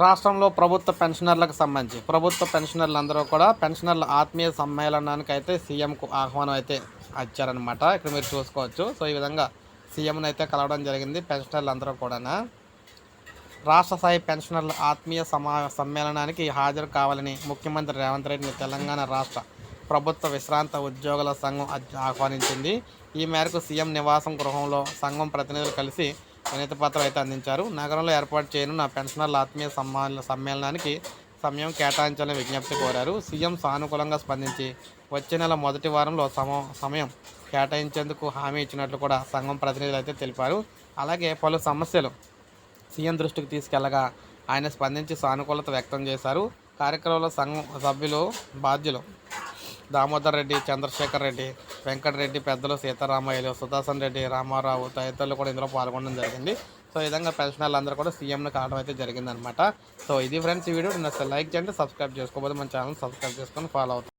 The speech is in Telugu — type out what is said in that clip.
రాష్ట్రంలో ప్రభుత్వ పెన్షనర్లకు సంబంధించి ప్రభుత్వ పెన్షనర్లు అందరూ కూడా పెన్షనర్ల ఆత్మీయ సమ్మేళనానికి అయితే సీఎంకు ఆహ్వానం అయితే ఇచ్చారనమాట ఇక్కడ మీరు చూసుకోవచ్చు. సో ఈ విధంగా సీఎంను అయితే కలవడం జరిగింది పెన్షనర్లు అందరూ కూడా రాష్ట్ర స్థాయి పెన్షనర్ల ఆత్మీయ సమా సమ్మేళనానికి హాజరు కావాలని ముఖ్యమంత్రి రేవంత్ రెడ్డిని తెలంగాణ రాష్ట్ర ప్రభుత్వ విశ్రాంత ఉద్యోగుల సంఘం ఆహ్వానించింది. ఈ మేరకు సీఎం నివాసం గృహంలో సంఘం ప్రతినిధులు కలిసి వినతి పత్రం అయితే అందించారు. నగరంలో ఏర్పాటు చేయనున్న పెన్షనర్ల ఆత్మీయ సమ్మేళనానికి సమయం కేటాయించాలని విజ్ఞప్తి కోరారు. సీఎం సానుకూలంగా స్పందించి వచ్చే నెల మొదటి వారంలో సమ సమయం కేటాయించేందుకు హామీ ఇచ్చినట్లు కూడా సంఘం ప్రతినిధులు అయితే తెలిపారు. అలాగే పలు సమస్యలు సీఎం దృష్టికి తీసుకెళ్ళగా ఆయన స్పందించి సానుకూలత వ్యక్తం చేశారు. కార్యక్రమంలో సంఘం సభ్యులు బాధ్యులు దామోదర్ రెడ్డి చంద్రశేఖర్ రెడ్డి వెంకటరెడ్డి పెద్దలు సీతారామయ్యలు సుదర్శన్ రెడ్డి రామారావు తదితరులు కూడా ఇందులో పాల్గొనడం జరిగింది. సో ఈ విధంగా పెన్షనర్లు అందరూ కూడా సీఎంను కావడం అయితే జరిగిందనమాట సో ఇది ఫ్రెండ్స్ ఈ వీడియో. నచ్చితే లైక్ చేయండి సబ్స్క్రైబ్ చేసుకోబోతే మన ఛానల్ సబ్స్క్రైబ్ చేసుకొని ఫాలో అవుతాం